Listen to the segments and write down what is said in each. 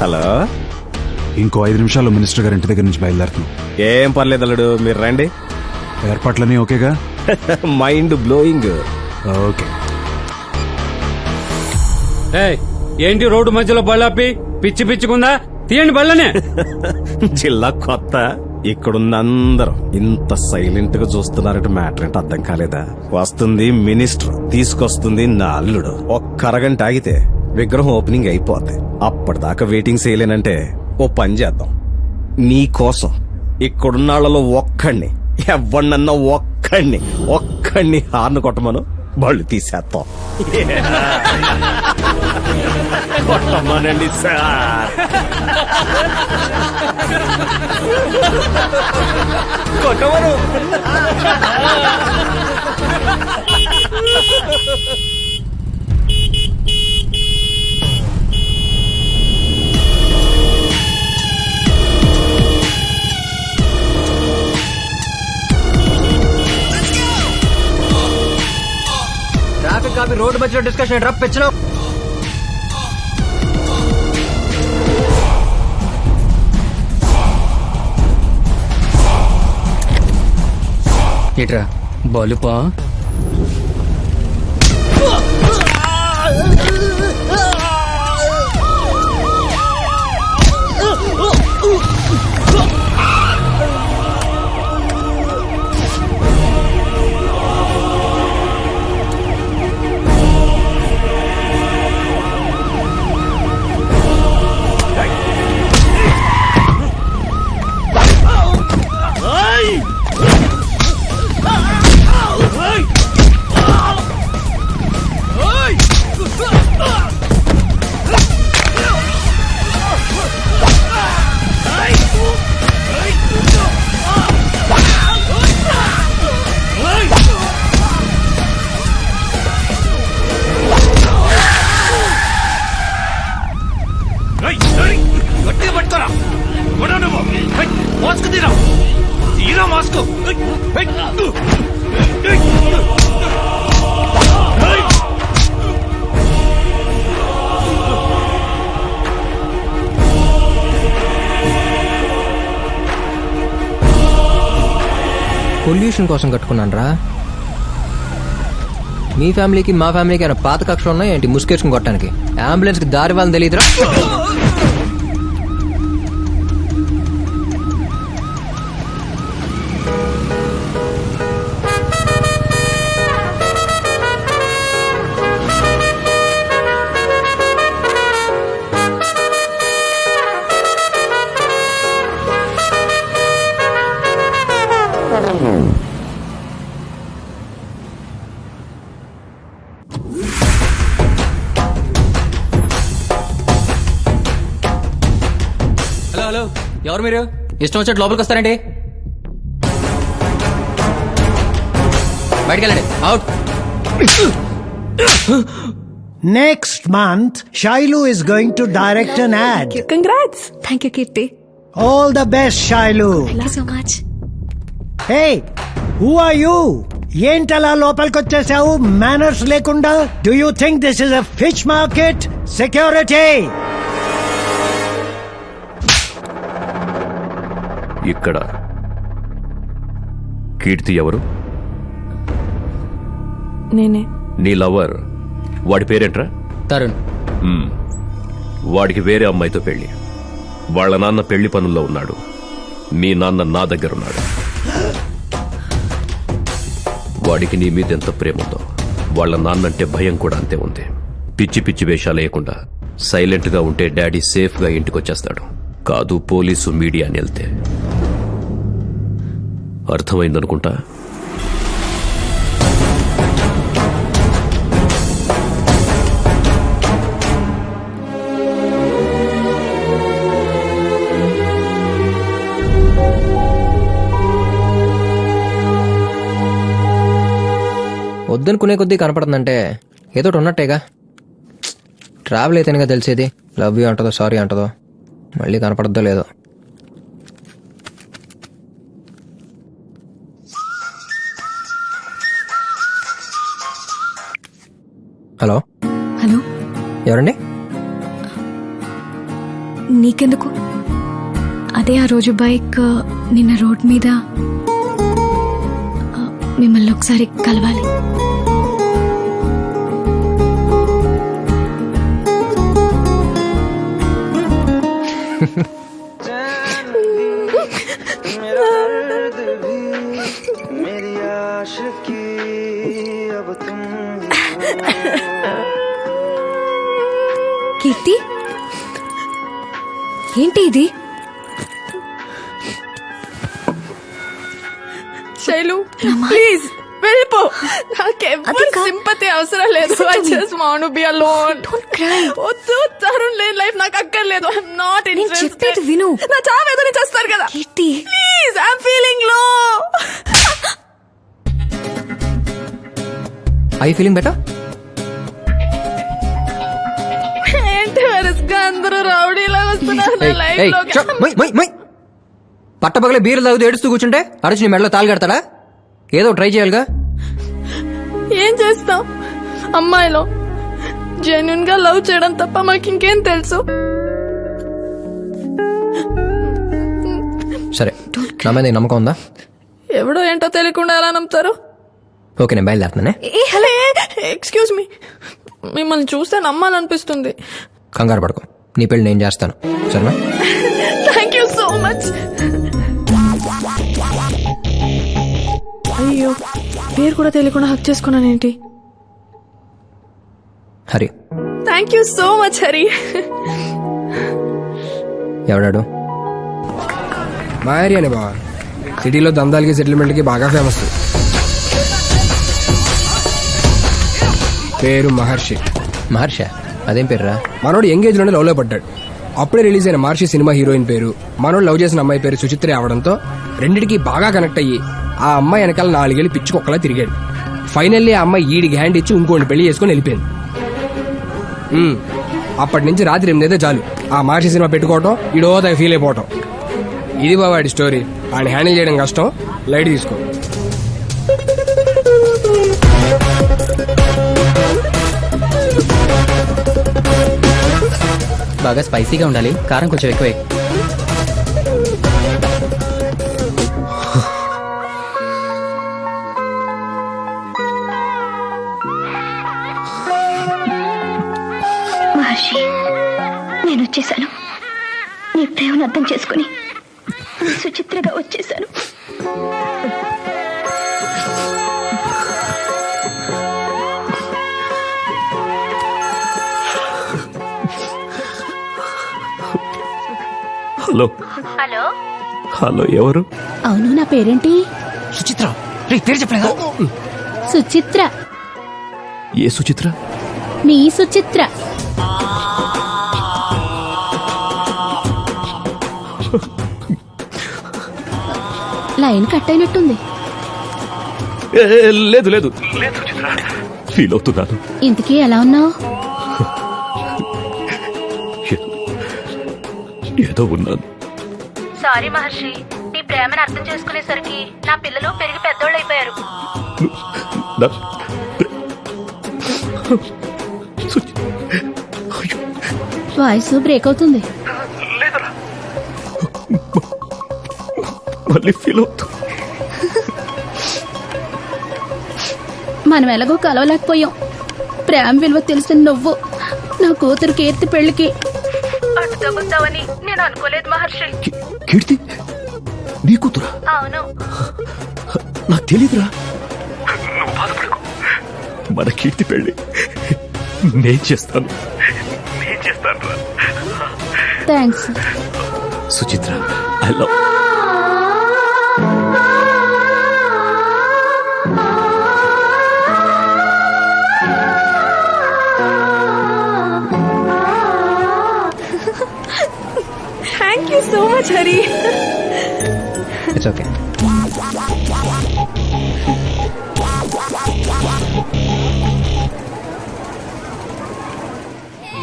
Hello? ఇంకో ఐదు నిమిషాల్లో మినిస్టర్ గారి ఇంటి దగ్గర నుంచి బయలుదేరుతున్నాం. ఏం పర్లేదు అల్లుడు మీరు రండి. ఏర్పాట్లన్నీ ఓకేగా? Mind blowing okay. ఏయ్ ఏంటి రోడ్డు మధ్యలో బళ్ళాపి? పిచ్చి పిచ్చుకుందా తీయండి బళ్ళనే. జిల్లా కొత్త. ఇక్కడున్న అందరూ ఇంత సైలెంట్గా చూస్తున్నారంటే మ్యాటర్ ఏంటో అర్థం కాలేదా? వస్తుంది మినిస్టర్ తీసుకొస్తుంది నా అల్లుడు. ఒక్క అరగంట ఆగితే విగ్రహం ఓపెనింగ్ అయిపోద్ది అప్పటిదాకా వెయిటింగ్ చేయలేనంటే ఓ పని చేద్దాం. నీ కోసం ఇక్కడున్న వాళ్ళలో ఒక్కడిని ఎవరినన్నా ఒక్కడిని ఒక్కడిని హార్న్ కొట్టమను బళ్ళు తీసేస్తాం. కొట్టమనండి సార్. కొట్టమను. రోడ్డు మధ్యలో డిస్కషన్ డ్రాప్ పెంచడం ఏట్రా? బలుపా? పొల్యూషన్ కోసం కట్టుకున్నాను రా మీ ఫ్యామిలీకి మా ఫ్యామిలీకి ఏమైనా పాత కక్షలు ఉన్నాయి ఏంటి? ముసుకేసుకుని కొట్టడానికి. అంబులెన్స్కి దారి వాళ్ళని తెలియదురా. మీరు ఇష్టం వచ్చేట్టు లోపలికి వస్తారండి బయటికి వెళ్ళండి out Next month, Shailu is going to direct an ad. Congrats. Thank you, Kirti. All the best, Shailu. Thank you so much. Hey, who are you? ఏంటలా లోపలికొచ్చేసావు మేనర్స్ లేకుండా do you think this is a fish market security ఇక్కడ. కీర్తి ఎవరు? నేనే. నీ lover. వాడి పేరేంట్రా? తరుణ్. మ్మ్. వాడికి వేరే అమ్మాయితో పెళ్ళి వాళ్ళ నాన్న పెళ్ళి పనుల్లో ఉన్నాడు. మీ నాన్న నా దగ్గర ఉన్నాడు వాడికి నీ మీద ఎంత ప్రేమ ఉందో వాళ్ళ నాన్నంటే భయం కూడా అంతే ఉంది. పిచ్చి పిచ్చి వేషాలు వేయకుండా సైలెంట్గా ఉంటే డాడీ సేఫ్గా ఇంటికొచ్చేస్తాడు. కాదు పోలీసు మీడియా అని వెళ్తే. అర్థమైందనుకుంటా. వద్దనుకునే కొద్దీ కనపడుతుందంటే ఏదో ఒకటి ఉన్నట్టేగా. ట్రావెల్ అయితేనేగా తెలిసేది. లవ్ యూ అంటదో సారీ అంటదో. మళ్ళీ కనపడద్దో లేదో. హలో? హలో? ఎవరండి? నీకెందుకు? అదే ఆ రోజు బైక్ నిన్న రోడ్ మీద మిమ్మల్ని ఒకసారి కలవాలి. కీర్తి? ఏంటి ఇది? శైలు ప్లీజ్ వెళ్ళిపో. కా- సింపతి అవసరం లేదు. I. Just want be alone. వద్దు తరుణ్ లేని లైఫ్ నాకు అక్కర్లేదు. ఐఎమ్ నాట్ నేను చెప్పేది ఇంట్రెస్టెడ్ విను. నా చావు ఏదో చేస్తారు కదా. కీర్తి. ప్లీజ్ ఐఎమ్ ఫీలింగ్లో ఐ ఫీలింగ్ బెటర్ అందరూ రౌడీలా వస్తున్నారు నా లైఫ్లో పట్టపగలే బీర్లు తాగుతూ ఏడుస్తూ కూర్చుంటే అరచి నీ మెడలో తాళి కడతాడా? ఏదో ట్రై చేయాలిగా. ఏం చేస్తాం? అమ్మాయిలో. జెన్యున్గా లవ్ చేయడం తప్ప మాకు ఇంకేం తెలుసు. సరే నా మీద నీకు నమ్మకం ఉందా? ఎవడో ఏంటో తెలియకుండా ఎలా నమ్ముతారు? ఓకే నేను బయలుదేరుతున్నానే ఏ హలో ఎక్స్క్యూజ్ మీ. మిమ్మల్ని చూస్తే నమ్మాలనిపిస్తుంది. కంగారు పడుకో. నీ పెళ్ళి నేను చేస్తాను. సరేనా? థ్యాంక్ యూ సో మచ్ అయ్యో పేరు కూడా తెలియకుండా hug చేసుకున్నానేంటి Hari. Thank you so much Hari. ఎవడాడు? మా ఏరియానే బావా. సిటీలో దందాలకి సెటిల్మెంట్కి బాగా ఫేమస్ పేరు మహర్షి. మహర్ష? అదేం పేర్రా? మనోడు యంగేజ్లోనే లవ్లో పడ్డాడు. అప్పుడే రిలీజ్ అయిన మహర్షి సినిమా హీరోయిన్ పేరు. మనోడు లవ్ చేసిన అమ్మాయి పేరు సుచిత్ర అవడంతో రెండిటికి బాగా కనెక్ట్ అయ్యి ఆ అమ్మాయి వెనకాల నాలుగేళ్ళు పిచ్చి కుక్కలా తిరిగాడు. ఫైనల్లీ ఆ అమ్మాయి ఈడికి హ్యాండ్ ఇచ్చి ఇంకోటి పెళ్ళి చేసుకుని వెళ్ళిపోయింది. ఉమ్, అప్పటి నుంచి రాత్రి ఎనిమిదైతే చాలు. ఆ మహర్షి సినిమా పెట్టుకోవటం ఈడో తెగ ఫీల్ అయిపోవటం. ఇది బావాడి స్టోరీ ఆయన హ్యాండిల్ చేయడం కష్టం. లైట్ తీసుకో. బాగా స్పైసీగా ఉండాలి. కారం కొంచెం ఎక్కువే. మహర్షి నేను వచ్చేసాను. నీ ప్రేమను అర్థం చేసుకుని సుచిత్రగా వచ్చేసాను. హలో. హలో. హలో ఎవరు? అవును నా పేరేంటి? సుచిత్ర. రే పేరు చెప్పలేదా సుచిత్ర. ఏ సుచిత్ర? నీ సుచిత్ర. లైన్ కట్ అయినట్టుంది. ఏ, లేదు లేదు. ఫీల్ అవుతున్నాను. ఇంతకీ ఎలా ఉన్నావు? ఏదో ఉన్నాను సారీ మహర్షి నీ ప్రేమను అర్థం చేసుకునేసరికి నా పిల్లలు పెరిగి పెద్దోళ్ళు అయిపోయారు వాయిస్ బ్రేక్ అవుతుంది. మళ్ళీ ఫీల్ అవుతు మనం ఎలాగో కలవలేకపోయాం. ప్రేమ విలువ తెలిసిన నువ్వు నా కూతురు కీర్తి పెళ్ళికి తగ్గుతావని నేను అనుకోలేదు మహర్షి. కీర్తి నీ కూతురా? అవును. నాకు తెలీదురా. మన కీర్తి పెళ్ళి నేను చేస్తాను. నేను చేస్తాను thanks Suchitra I love Hari it's okay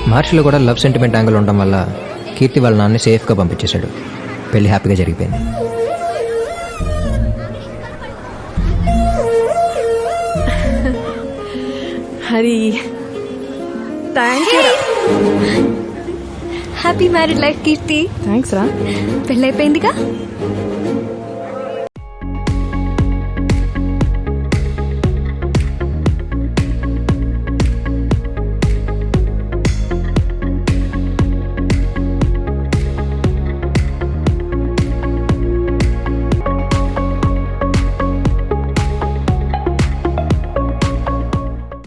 మహర్షిలో కూడా లవ్ సెంటిమెంట్ యాంగిల్ ఉండడం వల్ల కీర్తి వాళ్ళ నాన్న సేఫ్గా పంపించేశాడు పెళ్ళి హ్యాపీగా జరిగిపోయింది Hari thank you happy married life Keerthi thanks రా పెళ్ళైపోయిందిగా?